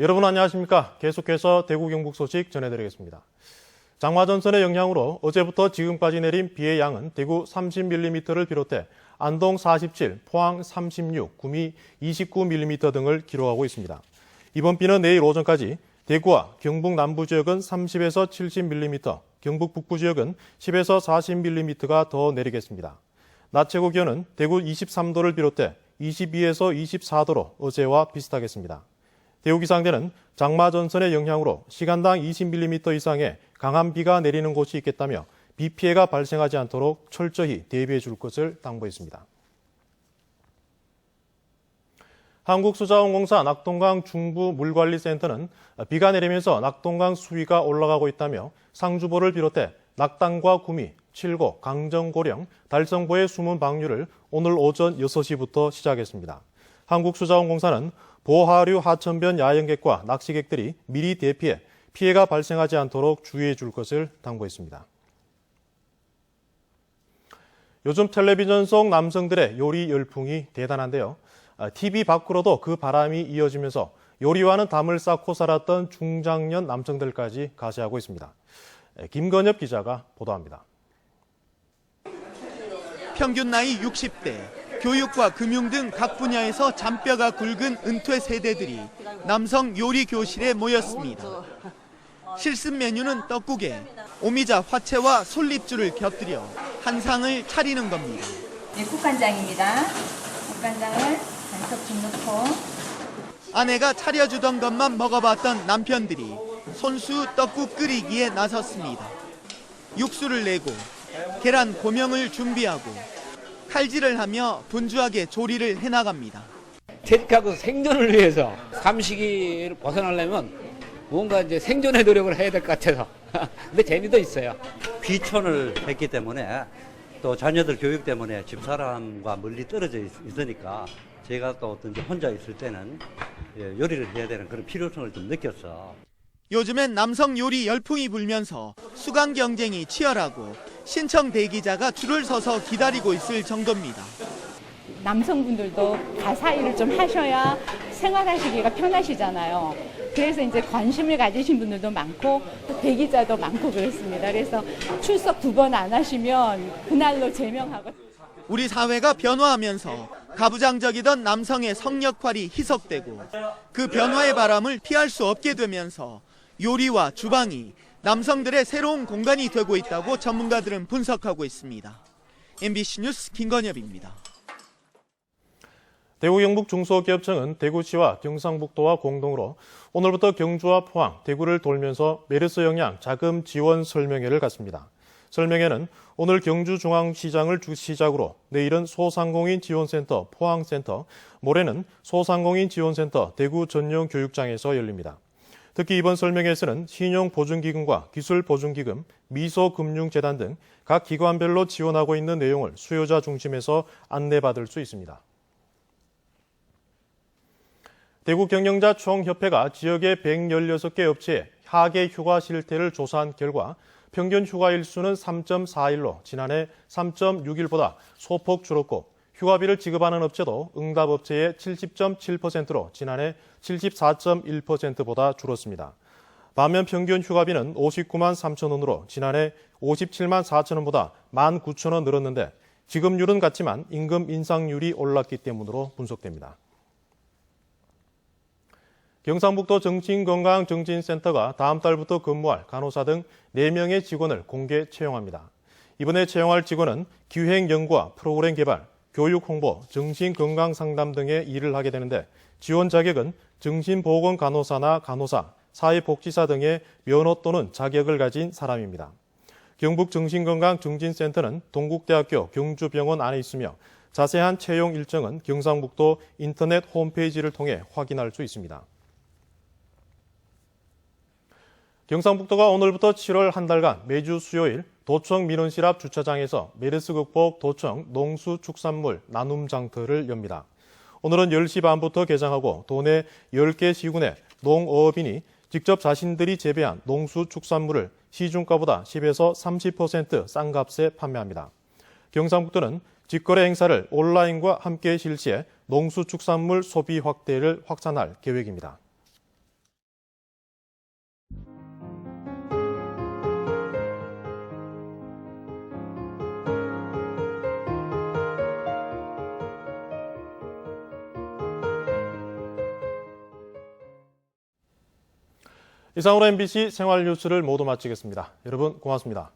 여러분 안녕하십니까? 계속해서 대구 경북 소식 전해드리겠습니다. 장마전선의 영향으로 어제부터 지금까지 내린 비의 양은 대구 30mm를 비롯해 안동 47, 포항 36, 구미 29mm 등을 기록하고 있습니다. 이번 비는 내일 오전까지 대구와 경북 남부 지역은 30에서 70mm, 경북 북부 지역은 10에서 40mm가 더 내리겠습니다. 낮 최고 기온은 대구 23도를 비롯해 22에서 24도로 어제와 비슷하겠습니다. 대우기상대는 장마 전선의 영향으로 시간당 20mm 이상의 강한 비가 내리는 곳이 있겠다며 비 피해가 발생하지 않도록 철저히 대비해 줄 것을 당부했습니다. 한국수자원공사 낙동강 중부 물관리센터는 비가 내리면서 낙동강 수위가 올라가고 있다며 상주보를 비롯해 낙당과 구미, 칠곡, 강정고령, 달성보의 숨은 방류를 오늘 오전 6시부터 시작했습니다. 한국수자원공사는 보하류 하천변 야영객과 낚시객들이 미리 대피해 피해가 발생하지 않도록 주의해 줄 것을 당부했습니다. 요즘 텔레비전 속 남성들의 요리 열풍이 대단한데요. TV 밖으로도 그 바람이 이어지면서 요리와는 담을 쌓고 살았던 중장년 남성들까지 가세하고 있습니다. 김건엽 기자가 보도합니다. 평균 나이 60대, 교육과 금융 등 각 분야에서 잔뼈가 굵은 은퇴 세대들이 남성 요리 교실에 모였습니다. 실습 메뉴는 떡국에 오미자 화채와 솔잎줄을 곁들여 한 상을 차리는 겁니다. 네, 국간장입니다. 국간장을 반컵씩 넣고 아내가 차려주던 것만 먹어봤던 남편들이 손수 떡국 끓이기에 나섰습니다. 육수를 내고 계란 고명을 준비하고 칼질을 하며 분주하게 조리를 해나갑니다. 퇴직하고 생존을 위해서 감시기를 벗어나려면 뭔가 이제 생존의 노력을 해야 될 것 같아서. 근데 재미도 있어요. 귀촌을 했기 때문에 또 자녀들 교육 때문에 집사람과 멀리 떨어져 있- 있으니까 제가 또 어떤지 혼자 있을 때는 예, 요리를 해야 되는 그런 필요성을 좀 느꼈어. 요즘엔 남성 요리 열풍이 불면서 수강 경쟁이 치열하고 신청 대기자가 줄을 서서 기다리고 있을 정도입니다. 남성분들도 가사 일을 좀 하셔야 생활하시기가 편하시잖아요. 그래서 이제 관심을 가지신 분들도 많고 또 대기자도 많고 그렇습니다. 그래서 출석 두 번 안 하시면 그날로 제명하고 우리 사회가 변화하면서 가부장적이던 남성의 성 역할이 희석되고 그 변화의 바람을 피할 수 없게 되면서 요리와 주방이 남성들의 새로운 공간이 되고 있다고 전문가들은 분석하고 있습니다. MBC 뉴스 김건엽입니다. 대구 경북 중소기업청은 대구시와 경상북도와 공동으로 오늘부터 경주와 포항, 대구를 돌면서 메르스 영양 자금 지원 설명회를 갖습니다. 설명회는 오늘 경주중앙시장을 주 시작으로 내일은 소상공인 지원센터 포항센터, 모레는 소상공인 지원센터 대구 전용 교육장에서 열립니다. 특히 이번 설명회에서는 신용보증기금과 기술보증기금, 미소금융재단 등 각 기관별로 지원하고 있는 내용을 수요자 중심에서 안내받을 수 있습니다. 대구 경영자 총협회가 지역의 116개 업체의 하계 휴가 실태를 조사한 결과 평균 휴가 일수는 3.4일로 지난해 3.6일보다 소폭 줄었고 휴가비를 지급하는 업체도 응답 업체의 70.7%로 지난해 74.1%보다 줄었습니다. 반면 평균 휴가비는 59만 3천 원으로 지난해 57만 4천 원보다 1만 9천 원 늘었는데 지급률은 같지만 임금 인상률이 올랐기 때문으로 분석됩니다. 경상북도 정신건강정진센터가 다음 달부터 근무할 간호사 등 4명의 직원을 공개 채용합니다. 이번에 채용할 직원은 기획 연구와 프로그램 개발, 교육 홍보, 정신건강 상담 등의 일을 하게 되는데 지원 자격은 정신보건 간호사나 간호사, 사회복지사 등의 면허 또는 자격을 가진 사람입니다. 경북정신건강정진센터는 동국대학교 경주병원 안에 있으며 자세한 채용 일정은 경상북도 인터넷 홈페이지를 통해 확인할 수 있습니다. 경상북도가 오늘부터 7월 한 달간 매주 수요일 도청 민원실 앞 주차장에서 메르스 극복 도청 농수 축산물 나눔 장터를 엽니다. 오늘은 10시 반부터 개장하고 도내 10개 시군의 농어업인이 직접 자신들이 재배한 농수 축산물을 시중가보다 10에서 30%싼 값에 판매합니다. 경상북도는 직거래 행사를 온라인과 함께 실시해 농수축산물 소비 확대를 확산할 계획입니다. 이상으로 MBC 생활 뉴스를 모두 마치겠습니다. 여러분 고맙습니다.